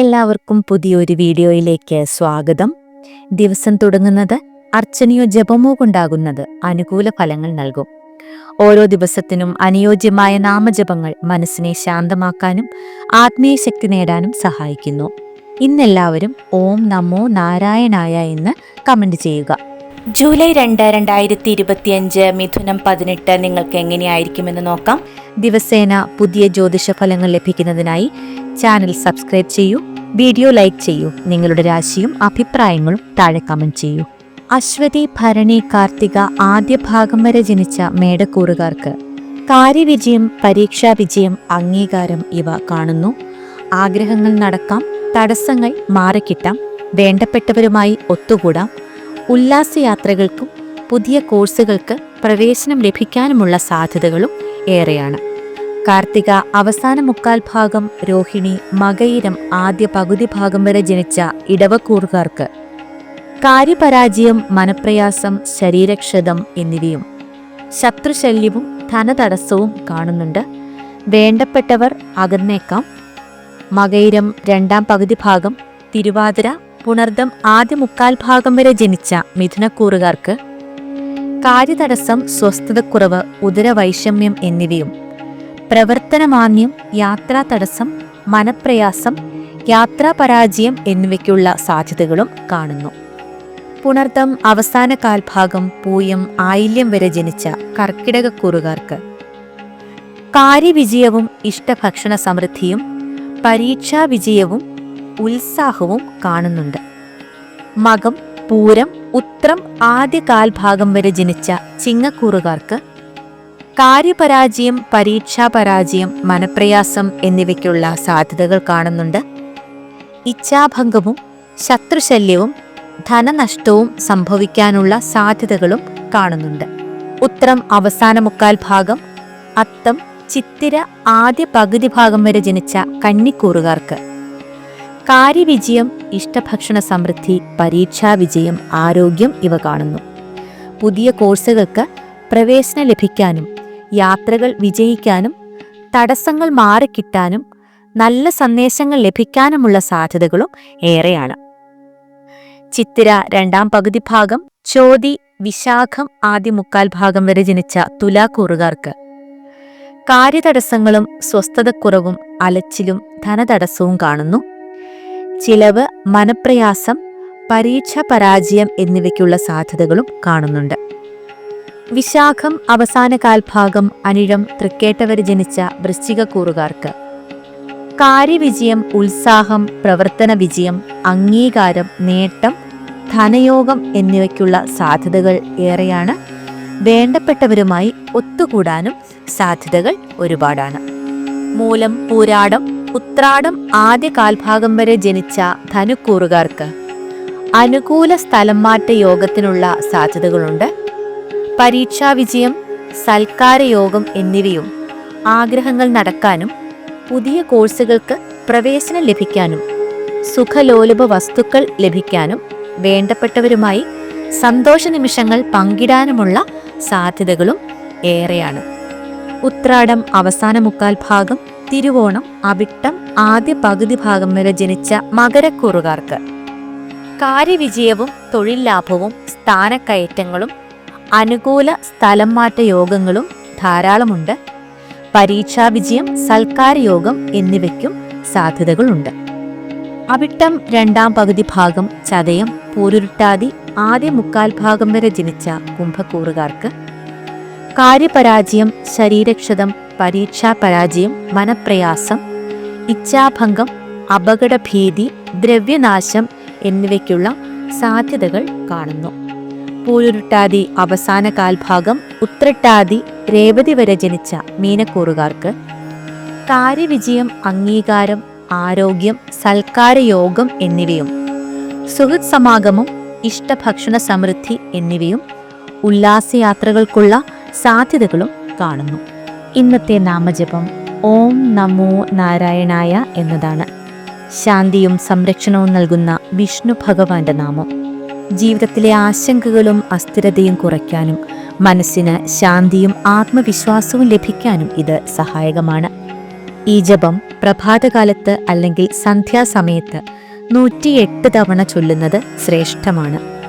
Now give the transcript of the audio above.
എല്ലാവർക്കും പുതിയൊരു വീഡിയോയിലേക്ക് സ്വാഗതം. ദിവസം തുടങ്ങുന്നത് അർച്ചനയോ ജപമോ കൊണ്ടാകുന്നത് അനുകൂല ഫലങ്ങൾ നൽകും. ഓരോ ദിവസത്തിനും അനുയോജ്യമായ നാമജപങ്ങൾ മനസ്സിനെ ശാന്തമാക്കാനും ആത്മീയ ശക്തി നേടാനും സഹായിക്കുന്നു. ഇന്നെല്ലാവരും ഓം നമോ നാരായണായ എന്ന് കമന്റ് ചെയ്യുക. ജൂലൈ രണ്ട് രണ്ടായിരത്തി ഇരുപത്തിയഞ്ച് മിഥുനം പതിനെട്ട് നിങ്ങൾക്ക് എങ്ങനെയായിരിക്കുമെന്ന് നോക്കാം. ദിവസേന പുതിയ ജ്യോതിഷ ഫലങ്ങൾ ലഭിക്കുന്നതിനായി ചാനൽ സബ്സ്ക്രൈബ് ചെയ്യൂ. വീഡിയോ ലൈക്ക് ചെയ്യൂ. നിങ്ങളുടെ രാശിയും അഭിപ്രായങ്ങളും താഴെ കമന്റ് ചെയ്യൂ. അശ്വതി ഭരണി കാർത്തിക ആദ്യ ഭാഗം വരെ ജനിച്ച മേടക്കൂറുകാർക്ക് കാര്യവിജയം പരീക്ഷാ വിജയം അംഗീകാരം ഇവ കാണുന്നു. ആഗ്രഹങ്ങൾ നടക്കാം തടസ്സങ്ങൾ മാറിക്കിട്ടാം വേണ്ടപ്പെട്ടവരുമായി ഒത്തുകൂടാം. ഉല്ലാസയാത്രകൾക്കും പുതിയ കോഴ്സുകൾക്ക് പ്രവേശനം ലഭിക്കാനുമുള്ള സാധ്യതകളും ഏറെയാണ്. കാർത്തിക അവസാന മുക്കാൽ ഭാഗം രോഹിണി മകയിരം ആദ്യ പകുതി ഭാഗം വരെ ജനിച്ച ഇടവക്കൂറുകാർക്ക്. കാര്യപരാജയം മനപ്രയാസം ശരീരക്ഷതം എന്നിവയും ശത്രുശല്യവും ധനതടസ്സവും കാണുന്നുണ്ട്. വേണ്ടപ്പെട്ടവർ അകന്നേക്കാം. മകയിരം രണ്ടാം പകുതി ഭാഗം തിരുവാതിര പുണർദം ആദ്യ മുക്കാൽ ഭാഗം വരെ ജനിച്ച മിഥുനക്കൂറുകാർക്ക്. കാര്യതടസ്സം സ്വസ്ഥതക്കുറവ് ഉദരവൈഷമ്യം എന്നിവയും പ്രവർത്തനമാന്യം യാത്രാ തടസ്സം മനപ്രയാസം യാത്രാ പരാജയം എന്നിവയ്ക്കുള്ള സാധ്യതകളും കാണുന്നു. പുണർത്തം അവസാന കാൽഭാഗം പൂയം ആയില്യം വരെ ജനിച്ച കർക്കിടകക്കുറുകാർക്ക്. കാര്യവിജയവും ഇഷ്ടഭക്ഷണ സമൃദ്ധിയും പരീക്ഷാ വിജയവും ഉത്സാഹവും കാണുന്നുണ്ട്. മകം പൂരം ഉത്രം ആദ്യ കാൽഭാഗം വരെ ജനിച്ച ചിങ്ങക്കൂറുകാർക്ക് കാര്യപരാജയം പരീക്ഷാപരാജയം മനപ്രയാസം എന്നിവയ്ക്കുള്ള സാധ്യതകൾ കാണുന്നുണ്ട്. ഇച്ഛാഭംഗവും ശത്രുശല്യവും ധനനഷ്ടവും സംഭവിക്കാനുള്ള സാധ്യതകളും കാണുന്നുണ്ട്. ഉത്രം അവസാന മുക്കാൽ ഭാഗം അത്തം ചിത്തിര ആദ്യ പകുതി ഭാഗം വരെ ജനിച്ച കന്നിക്കൂറുകാർക്ക്. കാര്യവിജയം ഇഷ്ടഭക്ഷണ സമൃദ്ധി പരീക്ഷാ വിജയം ആരോഗ്യം ഇവ കാണുന്നു. പുതിയ കോഴ്സുകൾക്ക് പ്രവേശനം ലഭിക്കാനും യാത്രകൾ വിജയിക്കാനും തടസ്സങ്ങൾ മാറിക്കിട്ടാനും നല്ല സന്ദേശങ്ങൾ ലഭിക്കാനുമുള്ള സാധ്യതകളും ഏറെയാണ്. ചിത്തിര രണ്ടാം പകുതി ഭാഗം ചോതി വിശാഖം ആദ്യ മുക്കാൽ ഭാഗം വരെ ജനിച്ച തുലാക്കൂറുകാർക്ക്. കാര്യതടസ്സങ്ങളും സ്വസ്ഥതക്കുറവും അലച്ചിലും ധനതടസ്സവും കാണുന്നു. ചിലവ് മനപ്രയാസം പരീക്ഷ പരാജയം എന്നിവയ്ക്കുള്ള സാധ്യതകളും കാണുന്നുണ്ട്. വിശാഖം അവസാന കാൽഭാഗം അനിഴം തൃക്കേട്ടവര് ജനിച്ച വൃശ്ചിക കൂറുകാർക്ക് കാര്യവിജയം ഉത്സാഹം പ്രവർത്തന വിജയം അംഗീകാരം നേട്ടം ധനയോഗം എന്നിവയ്ക്കുള്ള സാധ്യതകൾ ഏറെയാണ്. വേണ്ടപ്പെട്ടവരുമായി ഒത്തുകൂടാനും സാധ്യതകൾ ഒരുപാടാണ്. മൂലം പൂരാടം ഉത്രാടം ആദ്യ കാൽഭാഗം വരെ ജനിച്ച ധനുക്കൂറുകാർക്ക് അനുകൂല സ്ഥലം മാറ്റ യോഗത്തിനുള്ള സാധ്യതകളുണ്ട്. പരീക്ഷാ വിജയം സൽക്കാരയോഗം എന്നിവയും ആഗ്രഹങ്ങൾ നടക്കാനും പുതിയ കോഴ്സുകൾക്ക് പ്രവേശനം ലഭിക്കാനും സുഖലോലുപ വസ്തുക്കൾ ലഭിക്കാനും വേണ്ടപ്പെട്ടവരുമായി സന്തോഷ നിമിഷങ്ങൾ പങ്കിടാനുമുള്ള സാധ്യതകളും ഏറെയാണ്. ഉത്രാടം അവസാന മുക്കാൽ ഭാഗം തിരുവോണം അവിട്ടം ആദ്യ പകുതി ഭാഗം വരെ ജനിച്ച മകരക്കൂറുകാർക്ക്. കാര്യവിജയവും തൊഴിൽ ലാഭവും സ്ഥാനക്കയറ്റങ്ങളും അനുകൂല സ്ഥലം മാറ്റ യോഗങ്ങളും ധാരാളമുണ്ട്. പരീക്ഷാ വിജയം സൽക്കാര യോഗം എന്നിവയ്ക്കും സാധ്യതകളുണ്ട്. അവിട്ടം രണ്ടാം പകുതി ഭാഗം ചതയം പൂരുരുട്ടാതി ആദ്യ മുക്കാൽ ഭാഗം വരെ ജനിച്ച കുംഭക്കൂറുകാർക്ക്. കാര്യപരാജയം ശരീരക്ഷതം പരീക്ഷാ പരാജയം മനപ്രയാസം ഇച്ഛാഭംഗം അപകടഭീതി ദ്രവ്യനാശം എന്നിവയ്ക്കുള്ള സാധ്യതകൾ കാണുന്നു. പൂരുരുട്ടാതി അവസാന കാൽഭാഗം ഉത്രട്ടാതി രേവതി വരെ ജനിച്ച മീനക്കൂറുകാർക്ക്. കാര്യവിജയം അംഗീകാരം ആരോഗ്യം സൽക്കാരയോഗം എന്നിവയും സുഹൃത് സമാഗമം ഇഷ്ടഭക്ഷണ സമൃദ്ധി എന്നിവയും ഉല്ലാസയാത്രകൾക്കുള്ള സാധ്യതകളും കാണുന്നു. ഇന്നത്തെ നാമജപം ഓം നമോ നാരായണായ എന്നതാണ്. ശാന്തിയും സംരക്ഷണവും നൽകുന്ന വിഷ്ണു ഭഗവാന്റെ നാമം. ജീവിതത്തിലെ ആശങ്കകളും അസ്ഥിരതയും കുറയ്ക്കാനും മനസ്സിന് ശാന്തിയും ആത്മവിശ്വാസവും ലഭിക്കാനും ഇത് സഹായകമാണ്. ഈ ജപം പ്രഭാതകാലത്ത് അല്ലെങ്കിൽ സന്ധ്യാസമയത്ത് നൂറ്റിയെട്ട് തവണ ചൊല്ലുന്നത് ശ്രേഷ്ഠമാണ്.